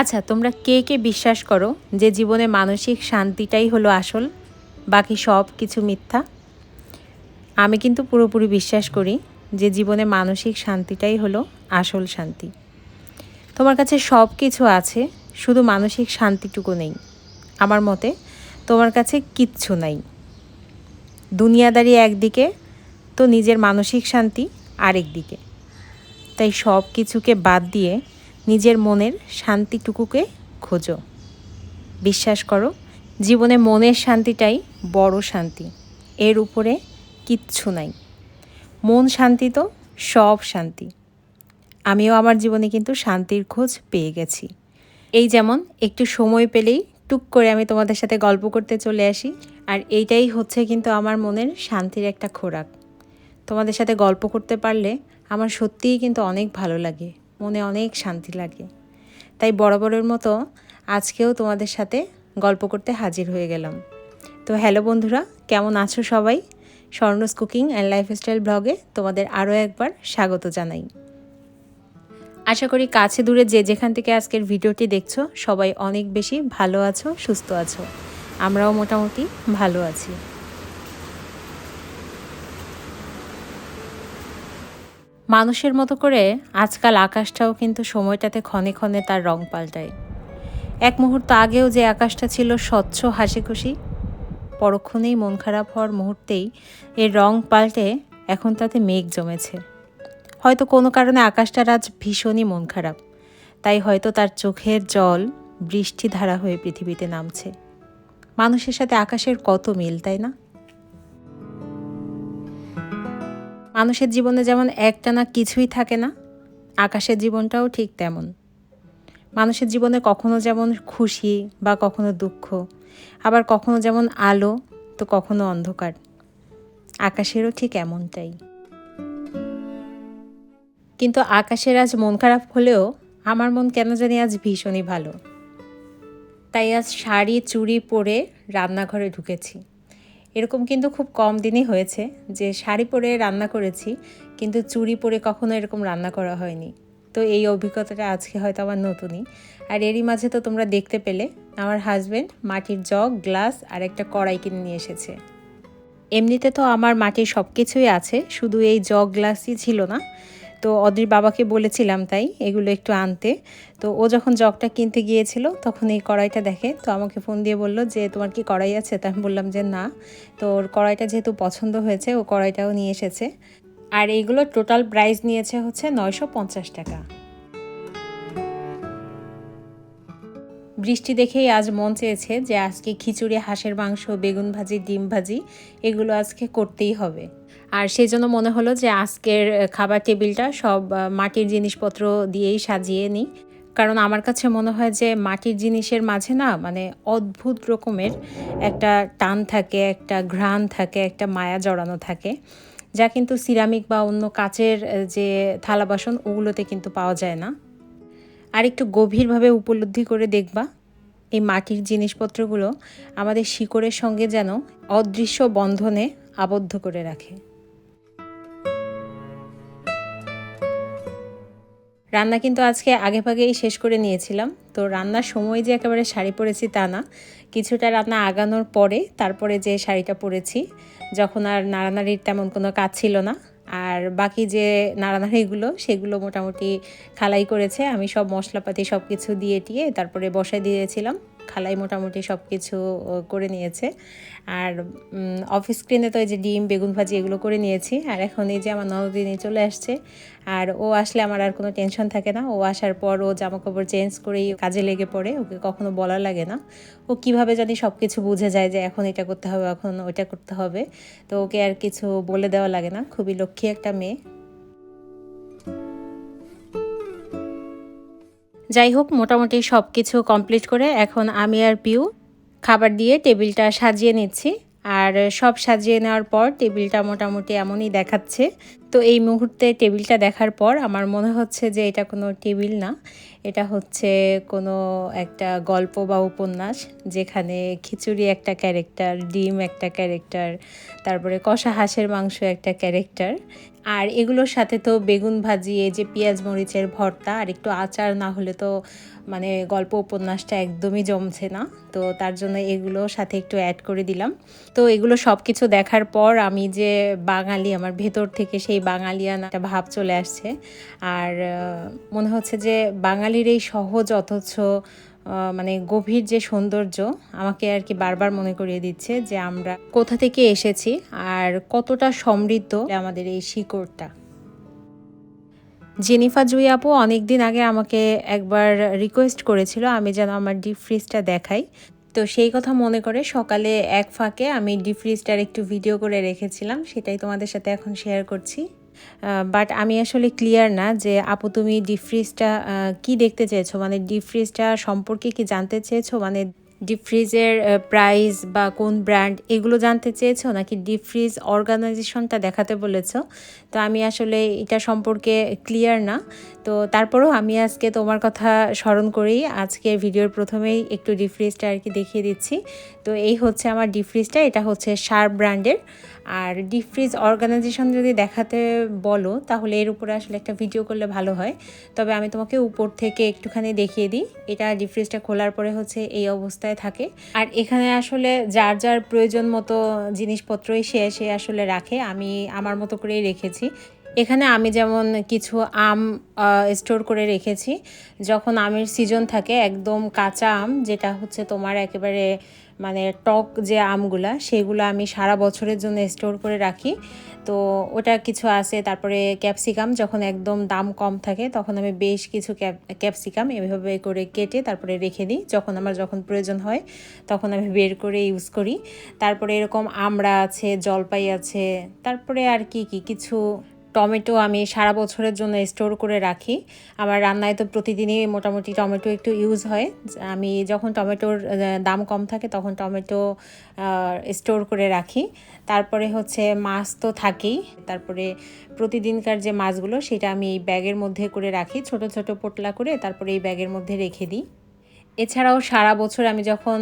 আচ্ছা তোমরা কে কে বিশ্বাস করো যে জীবনে মানসিক শান্তিটাই হলো আসল, বাকি সব কিছু মিথ্যা? আমি কিন্তু পুরোপুরি বিশ্বাস করি যে জীবনে মানসিক শান্তিটাই হলো আসল শান্তি। তোমার কাছে সব কিছু আছে, শুধু মানসিক শান্তিটুকু নেই। আমার মতে, তোমার কাছে কিচ্ছু নাই। দুনিয়াদারি একদিকে, তো নিজের মানসিক শান্তি আরেক দিকে। তাই সব কিছুকে বাদ দিয়ে নিজের মনের শান্তিটুকুকে খোঁজো। বিশ্বাস করো, জীবনে মনের শান্তিটাই বড় শান্তি। এর উপরে কিচ্ছু নাই। মন শান্তি তো সব শান্তি। আমিও আমার জীবনে কিন্তু শান্তির খোঁজ পেয়ে গেছি। এই যেমন, একটু সময় পেলেই টুক করে আমি তোমাদের সাথে গল্প করতে চলে আসি। আর এইটাই হচ্ছে কিন্তু আমার মনের শান্তির একটা খোরাক। তোমাদের সাথে গল্প করতে পারলে আমার সত্যিই কিন্তু অনেক ভালো লাগে। মনে অনেক শান্তি লাগে। তাই বরাবরের মতো আজকেও তোমাদের সাথে গল্প করতে হাজির হয়ে গেলাম। তো হ্যালো বন্ধুরা, কেমন আছো সবাই? স্বর্ণস কুকিং অ্যান্ড লাইফস্টাইল ব্লগে তোমাদের আরও একবার স্বাগত জানাই। আশা করি কাছে দূরে যে যেখান থেকে আজকের ভিডিওটি দেখছ, সবাই অনেক বেশি ভালো আছো, সুস্থ আছো। আমরাও মোটামুটি ভালো আছি। মানুষের মতো করে আজকাল আকাশটাও কিন্তু সময়টাতে ক্ষণে ক্ষণে তার রং পাল্টায়। এক মুহূর্ত আগেও যে আকাশটা ছিল স্বচ্ছ হাসি খুশি পরক্ষণেই মন খারাপ হওয়ার মুহূর্তেই এর রং পাল্টে এখন তাতে মেঘ জমেছে। হয়তো কোনো কারণে আকাশটার আজ ভীষণই মন খারাপ, তাই হয়তো তার চোখের জল বৃষ্টি ধারা হয়ে পৃথিবীতে নামছে। মানুষের সাথে আকাশের কত মিল, তাই না? মানুষের জীবনে যেমন একটানা কিছুই থাকে না, আকাশের জীবনটাও ঠিক তেমন। মানুষের জীবনে কখনো যেমন খুশি বা কখনো দুঃখ, আবার কখনো যেমন আলো, তো কখনো অন্ধকার। আকাশেরও ঠিক এমনটাই। কিন্তু আকাশের আজ মন খারাপ হলেও আমার মন কেন জানি আজ ভীষণই ভালো। তাই আজ শাড়ি, চুড়ি পরে রান্নাঘরে ঢুকেছি। এরকম কিন্তু খুব কম দিনই হয়েছে যে শাড়ি পরে রান্না করেছি, কিন্তু চুড়ি পরে কখনো এরকম রান্না করা হয়নি। তো এই অভিজ্ঞতাটা আজকে হয়তো আমার নতুনই। আর এরই মাঝে তো তোমরা দেখতে পেলে, আমার হাজব্যান্ড মাটির জগ, গ্লাস আর একটা কড়াই কিনে নিয়ে এসেছে। এমনিতে তো আমার মাটির সব কিছুই আছে, শুধু এই জগ, গ্লাসই ছিল না। তো অদ্রির বাবাকে বলেছিলাম তাই এগুলো একটু আনতে। তো ও যখন জগটা কিনতে গিয়েছিল তখন এই কড়াইটা দেখে, তো আমাকে ফোন দিয়ে বলল যে, তোমার কি কড়াই আছে? তা আমি বললাম যে, না। তো ওর কড়াইটা যেহেতু পছন্দ হয়েছে, ও কড়াইটাও নিয়ে এসেছে। আর এইগুলো টোটাল প্রাইস নিয়েছে হচ্ছে নয়শো পঞ্চাশ টাকা। বৃষ্টি দেখেই আজ মন চেয়েছে যে, আজকে খিচুড়ি, হাঁসের মাংস, বেগুন ভাজি, ডিম ভাজি, এগুলো আজকে করতেই হবে। আর সেই জন্য মনে হলো যে আজকের খাবার টেবিলটা সব মাটির জিনিসপত্র দিয়েই সাজিয়ে নিই। কারণ আমার কাছে মনে হয় যে মাটির জিনিসের মাঝে না মানে অদ্ভুত রকমের একটা টান থাকে, একটা ঘ্রাণ থাকে, একটা মায়া জড়ানো থাকে, যা কিন্তু সিরামিক বা অন্য কাচের যে থালা বাসন ওগুলোতে কিন্তু পাওয়া যায় না। আর একটু গভীরভাবে উপলব্ধি করে দেখবা, এই মাটির জিনিসপত্রগুলো আমাদের শিকড়ের সঙ্গে যেন অদৃশ্য বন্ধনে আবদ্ধ করে রাখে। রান্না কিন্তু আজকে আগে ভাগেই শেষ করে নিয়েছিলাম। তো রান্নার সময় যে একেবারে শাড়ি পরেছি তা না। কিছুটা রান্না আগানোর পরে তারপরে যে শাড়িটা পরেছি, যখন আর নাড়ানাড়ির তেমন কোনো কাজ ছিল না। আর বাকি যে নাড়ানাড়িগুলো, সেগুলো মোটামুটি খালাই করেছে। আমি সব মশলাপাতি সব কিছু দিয়ে টিয়ে তারপরে বসায় দিয়েছিলাম। খালাই মোটামুটি সব কিছু করে নিয়েছে। আর অফিস স্ক্রিনে তো এই যে ডিম, বেগুন ভাজি এগুলো করে নিয়েছি। আর এখন এই যে আমার ননদিনী চলে আসছে। আর ও আসলে আমার আর কোনো টেনশন থাকে না। ও আসার পর ও জামা কাপড় চেঞ্জ করেই কাজে লেগে পড়ে। ওকে কখনো বলা লাগে না। ও কীভাবে জানি সব কিছু বুঝে যায় যে এখন এটা করতে হবে, এখন ওইটা করতে হবে। তো ওকে আর কিছু বলে দেওয়া লাগে না। খুবই লক্ষ্মী একটা মেয়ে। যাই হোক মোটামুটি সব কিছু কমপ্লিট করে এখন আমি আর পিউ খাবার দিয়ে টেবিলটা সাজিয়ে নিচ্ছি। আর সব সাজিয়ে নেওয়ার পর টেবিলটা মোটামুটি এমনই দেখাচ্ছে। তো এই মুহূর্তে টেবিলটা দেখার পর আমার মনে হচ্ছে যে এটা কোনো টেবিল না। এটা হচ্ছে কোনো একটা গল্প বা উপন্যাস যেখানে খিচুড়ি একটা ক্যারেক্টার ডিম একটা ক্যারেক্টার তারপরে কষা হাঁসের মাংস একটা ক্যারেক্টার আর এগুলোর সাথে তো বেগুন ভাজি, এই যে পেঁয়াজ মরিচের ভর্তা আর একটু আচার না হলে তো মানে গল্প উপন্যাসটা একদমই জমছে না। তো তার জন্য এগুলো সাথে একটু অ্যাড করে দিলাম। তো এগুলো সব কিছু দেখার পর আমি যে বাঙালি, আমার ভেতর থেকে সেই বাঙালিয়ান একটা ভাব চলে আসছে। আর মনে হচ্ছে যে বাঙালির এই সহজ অথচ মানে গভীর যে সৌন্দর্য আমাকে আর কি বারবার মনে করিয়ে দিচ্ছে যে আমরা কোথা থেকে এসেছি আর কতটা সমৃদ্ধ আমাদের এই শিকড়টা। জেনিফা জুই আপু অনেক দিন আগে আমাকে একবার রিকোয়েস্ট করেছিল আমি যেন আমার ডিপ ফ্রিজটা দেখাই। তো সেই কথা মনে করে সকালে এক ফাঁকে আমি ডিপ ফ্রিজটার একটু ভিডিও করে রেখেছিলাম, সেটাই তোমাদের সাথে এখন শেয়ার করছি। বাট আমি আসলে ক্লিয়ার না যে আপু তুমি ডিপ ফ্রিজটা কী দেখতে চেয়েছো? মানে ডিপ ফ্রিজটা সম্পর্কে কি জানতে চেয়েছো? মানে ডিপ ফ্রিজের প্রাইস বা কোন ব্র্যান্ড এগুলো জানতে চেয়েছো নাকি ডিপ ফ্রিজ অর্গানাইজেশনটা দেখাতে বলেছ? তো আমি আসলে এটা সম্পর্কে ক্লিয়ার না। তো তারপরেও আমি আজকে তোমার কথা স্মরণ করেই আজকে ভিডিওর প্রথমেই একটু ডিপ ফ্রিজটা আর কি দেখিয়ে দিচ্ছি। তো এই হচ্ছে আমার ডিপ ফ্রিজটা এটা হচ্ছে শার্প ব্র্যান্ডের আর ডিপ ফ্রিজ অর্গানাইজেশন যদি দেখাতে বলো, তাহলে এর উপরে আসলে একটা ভিডিও করলে ভালো হয়। তবে আমি তোমাকে উপর থেকে একটুখানি দেখিয়ে দিই। এটা ডিপ ফ্রিজটা খোলার পরে হচ্ছে এই অবস্থায় থাকে। আর এখানে আসলে যার যার প্রয়োজন মতো জিনিসপত্রই সে সে আসলে রাখে। আমি আমার মতো করেই রেখেছি। এখানে আমি যেমন কিছু আম স্টোর করে রেখেছি। যখন আমের সিজন থাকে, একদম কাঁচা আম, যেটা হচ্ছে তোমার একেবারে মানে টক যে আমগুলা, সেগুলো আমি সারা বছরের জন্য স্টোর করে রাখি। তো ওটা কিছু আছে, তারপরে ক্যাপসিকাম যখন একদম দাম কম থাকে, তখন আমি বেশ কিছু ক্যাপসিকাম এভাবে করে কেটে তারপরে রেখে দিই। যখন আমার যখন প্রয়োজন হয়, তখন আমি বের করে ইউজ করি। তারপরে এরকম আমড়া আছে, জলপাই আছে, তারপরে আর কি কি, কিছু টমেটো আমি সারা বছরের জন্য স্টোর করে রাখি। আমার রান্নায় তো প্রতিদিনই মোটামুটি টমেটো একটু ইউজ হয়। আমি যখন টমেটোর দাম কম থাকে তখন টমেটো স্টোর করে রাখি। তারপরে হচ্ছে মাছ তো থাকেই। তারপরে প্রতিদিনকার যে মাছগুলো সেটা আমি এই ব্যাগের মধ্যে করে রাখি। ছোট ছোট পোটলা করে তারপরে এই ব্যাগের মধ্যে রেখে দিই। এছাড়াও সারা বছর আমি যখন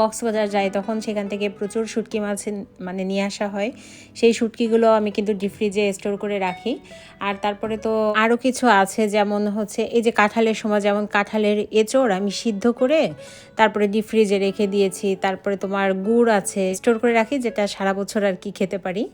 কক্সবাজার যাই, তখন সেখান থেকে প্রচুর শুটকি মাছ মানে নিয়ে আসা হয়। সেই শুটকিগুলো আমি কিন্তু ডিপ ফ্রিজে স্টোর করে রাখি। আর তারপরে তো আরও কিছু আছে, যেমন হচ্ছে এই যে কাঁঠালের সময়, যেমন কাঁঠালের এঁচড় আমি সিদ্ধ করে তারপরে ডিপ ফ্রিজে রেখে দিয়েছি। তারপরে তোমার গুড় আছে স্টোর করে রাখি, যেটা সারা বছর আর কি খেতে পারি।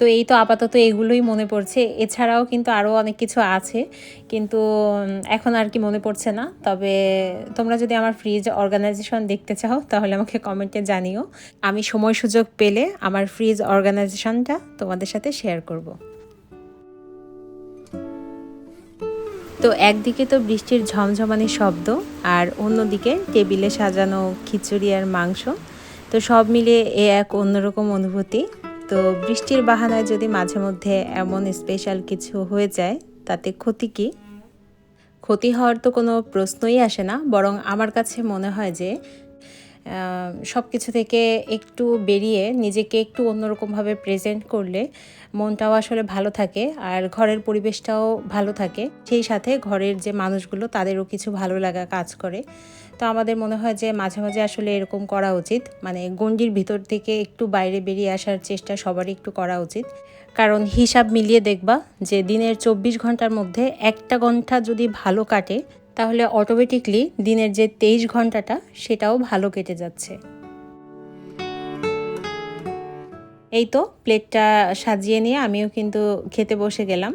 তো এই তো আপাতত এগুলোই মনে পড়ছে। এছাড়াও কিন্তু আরও অনেক কিছু আছে। কিন্তু এখন আর কি মনে পড়ছে না। তবে তোমরা যদি আমার ফ্রিজ অর্গানাইজেশন দেখতে চাও, তাহলে আমাকে কমেন্টে জানিও। আমি সময় সুযোগ পেলে আমার ফ্রিজ অর্গানাইজেশনটা তোমাদের সাথে শেয়ার করব। তো একদিকে তো বৃষ্টির ঝমঝমানি শব্দ, আর অন্যদিকে টেবিলে সাজানো খিচুড়ি আর মাংস। তো সব মিলে এ এক অন্যরকম অনুভূতি। তো বৃষ্টির বাহানায় যদি মাঝে মধ্যে এমন স্পেশাল কিছু হয়ে যায়, তাতে ক্ষতি কি? ক্ষতি হওয়ার তো কোনো প্রশ্নই আসে না, বরং আমার কাছে মনে হয় যে সব কিছু থেকে একটু বেরিয়ে নিজেকে একটু অন্যরকমভাবে প্রেজেন্ট করলে মনটাও আসলে ভালো থাকে আর ঘরের পরিবেশটাও ভালো থাকে। সেই সাথে ঘরের যে মানুষগুলো তাদেরও কিছু ভালো লাগা কাজ করে। তো আমাদের মনে হয় যে মাঝে মাঝে আসলে এরকম করা উচিত। মানে গণ্ডির ভিতর থেকে একটু বাইরে বেরিয়ে আসার চেষ্টা সবারই একটু করা উচিত। কারণ হিসাব মিলিয়ে দেখবা যে দিনের চব্বিশ ঘণ্টার মধ্যে একটা ঘণ্টা যদি ভালো কাটে তাহলে অটোমেটিকলি দিনের যে তেইশ ঘন্টাটা, সেটাও ভালো কেটে যাচ্ছে। এই তো প্লেটটা সাজিয়ে নিয়ে আমিও কিন্তু খেতে বসে গেলাম।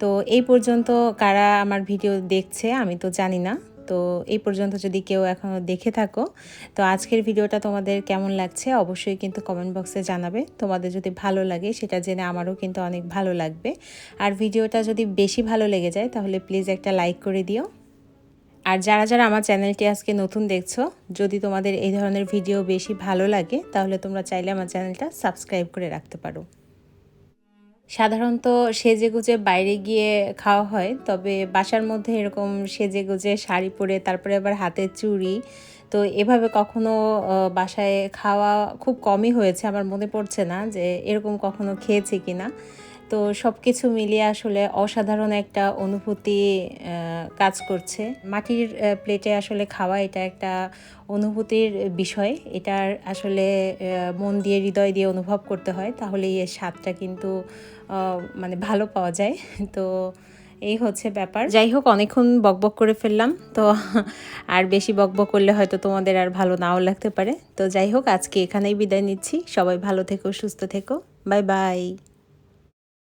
তো এই পর্যন্ত কারা আমার ভিডিও দেখছে, আমি তো জানি না। তো এই পর্যন্ত যদি কেউ এখনও দেখে থাকো, তো আজকের ভিডিওটা তোমাদের কেমন লাগছে অবশ্যই কিন্তু কমেন্ট বক্সে জানাবে। তোমাদের যদি ভালো লাগে, সেটা জেনে আমারও কিন্তু অনেক ভালো লাগবে। আর ভিডিওটা যদি বেশি ভালো লেগে যায়, তাহলে প্লিজ একটা লাইক করে দিও। আর যারা যারা আমার চ্যানেলটি আজকে নতুন দেখছ, যদি তোমাদের এই ধরনের ভিডিও বেশি ভালো লাগে, তাহলে তোমরা চাইলে আমার চ্যানেলটা সাবস্ক্রাইব করে রাখতে পারো। সাধারণত সেজে গুজে বাইরে গিয়ে খাওয়া হয়, তবে বাসার মধ্যে এরকম সেজে গুজে শাড়ি পরে, তারপরে আবার হাতে চুড়ি, তো এভাবে কখনো বাসায় খাওয়া খুব কমই হয়েছে, আমার মনে পড়ছে না যে এরকম কখনো খেয়েছি কিনা। তো সব কিছু মিলিয়ে আসলে অসাধারণ একটা অনুভূতি কাজ করছে। মাটির প্লেটে আসলে খাওয়া এটা একটা অনুভূতির বিষয়। এটার আসলে মন দিয়ে, হৃদয় দিয়ে অনুভব করতে হয়, তাহলেই এর স্বাদটা কিন্তু মানে ভালো পাওয়া যায়। তো এই হচ্ছে ব্যাপার। যাই হোক, অনেকক্ষণ বকবক করে ফেললাম, তো আর বেশি বকবক করলে হয়তো তোমাদের আর ভালো নাও লাগতে পারে। তো যাই হোক, আজকে এখানেই বিদায় নিচ্ছি। সবাই ভালো থেকো, সুস্থ থেকো। Bye bye.